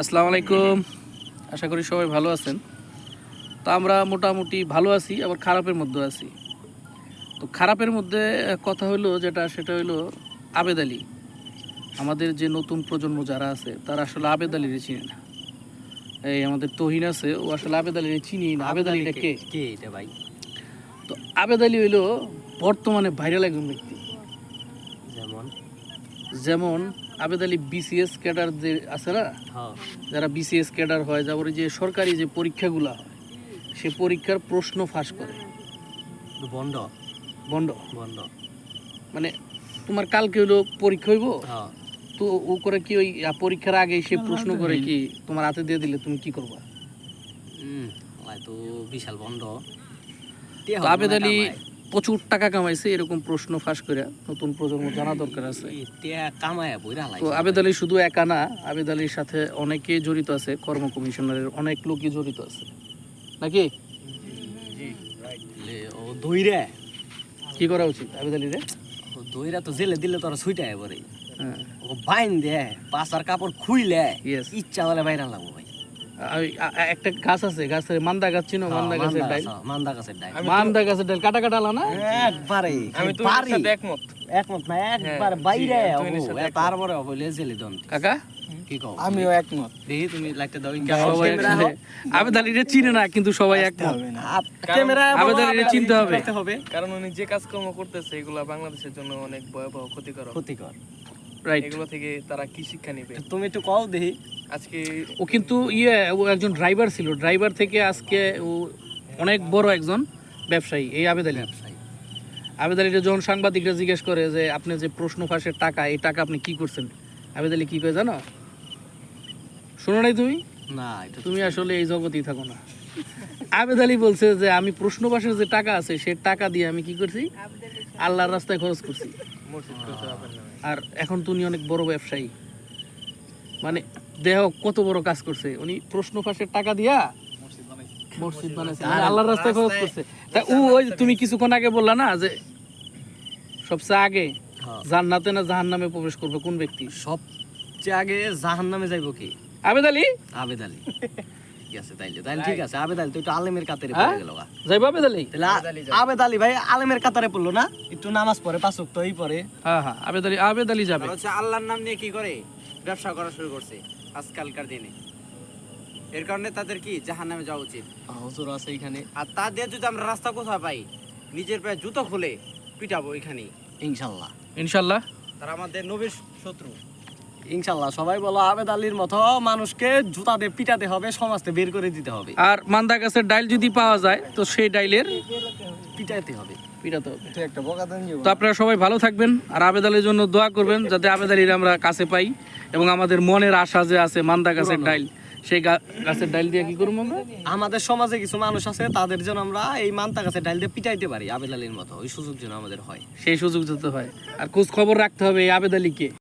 আসসালামু আলাইকুম। আশা করি সবাই ভালো আছেন। তো আমরা মোটামুটি ভালো আছি আবার খারাপের মধ্যে আছি। তো খারাপের মধ্যে কথা হলো যেটা সেটা হলো আবেদ আলী। আমাদের যে নতুন প্রজন্ম যারা আছে তারা আসলে আবেদ আলীরে চিনে না। এই আমাদের তহিন আছে ও আসলে আবেদ আলীরে চিনি না। আবেদ আলীটা কে? কে? এটা ভাই? তো আবেদ আলী হইল বর্তমানে ভাইরাল একজন ব্যক্তি। যেমন? যেমন আবেদ আলী বিসিএস ক্যাডার যে আছে না হ্যাঁ। যারা বিসিএস ক্যাডার হয় তারপরে যে সরকারি যে পরীক্ষাগুলো হয় সে পরীক্ষার প্রশ্ন ফাঁস করে। বন্ধ? বন্ড বন্ধ। মানে তোমার কালকে হলো পরীক্ষা হইব হ্যাঁ। তো ও করে কি ওই পরীক্ষার আগে সে প্রশ্ন করে কি তোমার হাতে দিয়ে দিলে তুমি কি করবা? হুম তো বিশাল বন্ধ। তো আবেদ আলী প্রচুর টাকা কামাইছে এরকম প্রশ্ন ফাঁস করে নতুন প্রজন্ম জানা দরকার আছে। তো আবেদ আলী শুধু একা না আবেদ আলীর সাথে অনেকে জড়িত আছে কর্ম কমিশনারের অনেক লোকই জড়িত আছে। নাকি? ও দইরা কি করা উচিত আবেদ আলী রে ও দইরা তো জেলে দিলে তোরা ছুইটায় পরে। হ্যাঁ। ও বাইন দে পাঁচার কাপড় খুইলে ইচ্ছা হলে বাইরা লাগবো। একটা গাছ আছে গাছের মান্দা গাছ চিনো? মান্দা গাছের গাছ, মান্দা গাছের ডাইল মান্দা গাছের ডাইল কাটা কাটা না? একবারে আমি তো পারি সাথে একমত। একমত না একবার বাইরে হব, তারপরে বলে জেলে দন কাকা? আমিও একমত। তুমি লাইটটা দাও সবাই একসাথে আবেদ চিনে না কিন্তু সবাই একমত। ক্যামেরা চিনতে হবে। হবে। কারণ উনি যে কাজকর্ম করতেছে এগুলা বাংলাদেশের জন্য অনেক ভয়াবহ ক্ষতিকর। ক্ষতিকর। এগুলো থেকে তারা কি শিক্ষা নিবে? তুমি একটু কও দেখি। আজকে ও কিন্তু ইয়ে ও একজন ড্রাইভার ছিল। ড্রাইভার থেকে আজকে ও অনেক বড় একজন ব্যবসায়ী এই আবেদ আলী। আবেদ আলীরা যখন সাংবাদিকরা জিজ্ঞেস করে যে আপনি যে প্রশ্ন ফাঁসের টাকা এই টাকা আপনি কি করছেন? আবেদ আলী কি করে জানো? শোনো নাই তুমি? না এটা তুমি আসলে এই জগতেই থাকো না। আবেদ আলী বলছে যে আমি প্রশ্ন ফাঁসের যে টাকা আছে সে টাকা দিয়ে আমি কি করছি? আল্লাহর রাস্তায় খরচ করছি। আর এখন তো উনি অনেক বড় ব্যবসায়ী। মানে দেহ কত বড় কাজ করছে? উনি প্রশ্ন ফাঁসের টাকা দিয়া মসজিদ বানাইছে। মানে আল্লাহর রাস্তায় খরচ করছে। তা ও ওই তুমি কিছুক্ষণ আগে বললা না যে সবচেয়ে আগে হ্যাঁ। জান্নাতে না জাহান্নামে প্রবেশ করবে কোন ব্যক্তি? সবচেয়ে আগে জাহান নামে যাইবো কি? আবেদ আলী? আবেদ আলী। ঠিক আছে তাইলে। তাইলে ঠিক আছে আবেদ আলী তো একটু আলেমের কাতারে হ্যাঁ? পড়ে গেল যাইব আবেদ আলী? তাহলে আবেদ আলী ভাই আলেমের কাতারে পড়ল না? একটু নামাজ পড়ে পাঁচ ওয়াক্ত এই পড়ে। হ্যাঁ হ্যাঁ আবেদ আলী আবেদ আলী যাবে। আর আল্লাহর নাম নিয়ে কি করে? ব্যবসা করা শুরু করছে আজকালকার দিনে। এর কারণে তাদের কি জাহান নামে যাওয়া উচিত? হুজুর আছে এখানে। আর তা দিয়ে যদি আমরা রাস্তা কোথাও পাই নিজের পায়ে জুতো খুলে পিটাবো এখানেই। ইনশাল্লাহ। ইনশাল্লাহ। তারা আমাদের নবীর শত্রু। ইনশাল্লাহ সবাই বলো আবেদ আলীর মতো মানুষকে জুতা দিয়ে পিটাতে হবে বের করে দিতে হবে। আর মান্দা গাছের ডাইল যদি পাওয়া যায় তো সেই ডাইলের পিটাইতে হবে। পিটাতে হবে। একটা বকা দেন তো আপনারা সবাই ভালো থাকবেন আর আবেদ আলীর জন্য দোয়া করবেন যাতে আবেদ আলীর আমরা কাছে পাই এবং আমাদের মনের আশা যে আছে মান্দা গাছের ডাইল সেই গাছের ডাইল দিয়ে কি করব আমরা? আমাদের সমাজে কিছু মানুষ আছে তাদের জন্য আমরা এই মানতা গাছের ডাইল দিয়ে পিটাইতে পারি আবেদ আলীর মতো ওই সুযোগ যেন আমাদের হয়। সেই সুযোগ দিতে হয়। আর খোঁজ খবর রাখতে হবে এই আবেদ আলীকে।